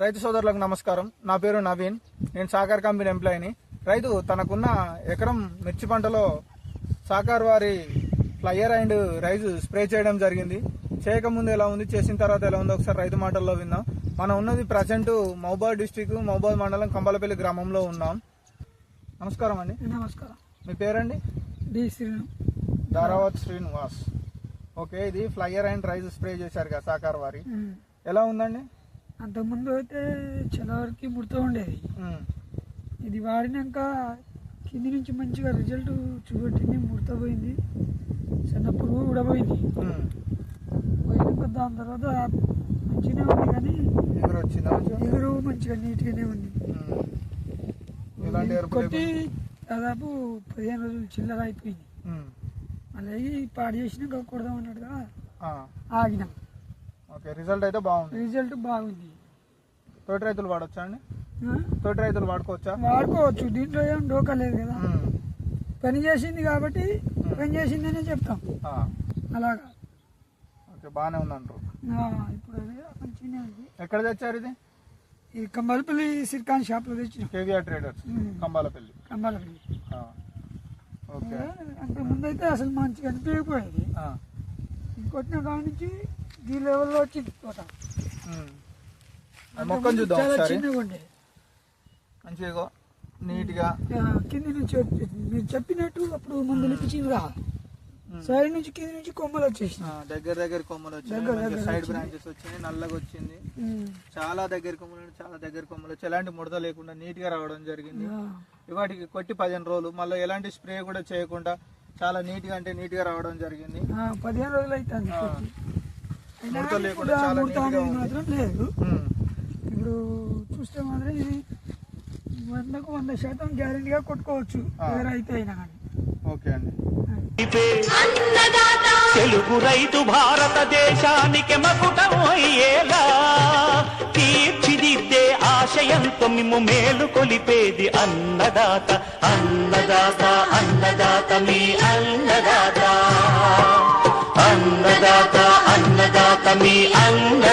రైతు సోదరులకు నమస్కారం. నా పేరు నవీన్. నేను సాకార్ కంపెనీ ఎంప్లాయీని. రైతు తనకున్న ఎకరం మిర్చి పంటలో సాకార్ వారి ఫ్లయర్ అండ్ రైస్ స్ప్రే చేయడం జరిగింది. చేయకముందు ఎలా ఉంది చేసిన తర్వాత ఎలా ఉంది ఒకసారి రైతు మాటల్లో విందాం. మనం ఉన్నది ప్రజెంట్ మహబాద్ డిస్టిక్ మహబాద్ మండలం కంబలపల్లి గ్రామంలో ఉన్నాం. నమస్కారం అండి. నమస్కారం. మీ పేరండి? డి శ్రీను. ధారావత్ శ్రీనివాస్. ఓకే ఇది ఫ్లయర్ అండ్ రైస్ స్ప్రే చేశారు కదా సాకార్ వారి. ఎలా ఉందండి? అంతకుముందు అయితే చాలా వరకు ముడతా ఉండేది. ఇది వాడినాక కింది నుంచి మంచిగా రిజల్ట్ చూపెట్టింది ముడత పోయింది చిన్న పురుగు కూడా పోయింది. ఉమ్. పోయినాక దాని తర్వాత మంచిగానే ఉంది కానీ ఎగురు వచ్చిందా మంచిగా? ఎగురు మంచిగా నీట్గానే ఉంది. కొట్టి దాదాపు పదిహేను రోజులు చిల్లర అయిపోయింది. మళ్ళీ పాడు చేసినాక కొడదాం అన్నట్టుగా ఆ, ఆగినాం. ఓకే రిజల్ట్ అయితే బాగుంది. రిజల్ట్ బాగుంది. తోటి రైతులు వాడొచ్చా అండి? తోటి రైతులు వాడుకోవచ్చా? వాడుకోవచ్చు. దీంట్లో ఏం డోకా లేదు కదా. పని చేసింది కాబట్టి పని చేసిందనే చెప్తాం. ఆ, అలాగా. ఓకే బాగానే ఉందంటారు. ఇప్పుడు అది మంచిగానే ఉంది. ఎక్కడ తెచ్చారు ఇది? ఈ కంబాలపల్లి సిర్కాన్ షాప్లో తెచ్చిన. KVR traders. Kambalapalli. Kambalapalli. Okay. అంత ముందు అయితే అసలు మంచిగా అనిపించకపోయేది. కొట్టిన కాడ నుంచి ఈ లెవెల్లో వచ్చింది తోట. మొక్కను చూద్దాం ఒకసారి. మంచిగా నీట్గా. కింది నుంచి మీరు చెప్పినట్టు అప్పుడు మందులు ఇప్పించిందిగా సైడ్ నుంచి కింది నుంచి కొమ్మలు వచ్చేసిన ఆ, దగ్గర దగ్గర కొమ్మలు దగ్గర సైడ్. బ్రాంచెస్ వచ్చినాయి. నల్లగా వచ్చింది. చాలా దగ్గర కొమ్మలు చాలా దగ్గర కొమ్మలు వచ్చి ఎలాంటి ముడత లేకుండా నీట్గా రావడం జరిగింది. ఆ, వాటికి కొట్టి పదిహేను రోజులు. మళ్ళీ ఎలాంటి స్ప్రే కూడా చేయకుండా చాలా నీట్గా అంటే నీట్గా రావడం జరిగింది. పదిహేను రోజులు. అయినా ముడత లేకుండా చాలా లేదు. ఇప్పుడు చూస్తే మాత్రం ఇది వందకు వంద శాతం గ్యారెంటీగా కొట్టుకోవచ్చు. ఏ రైతు అయినా కానీ. ఓకే అండి. తెలుగు రైతు భారతదేశానికి మకుటం అయ్యేలా తీర్చిదిద్దే ఆశయంతో మిమ్ము మేలు కొలిపేది అన్నదాత. అన్నదాత అన్నదాత మీ అన్నదాత. అన్నదాత అన్నదాత మీ అన్నదాత.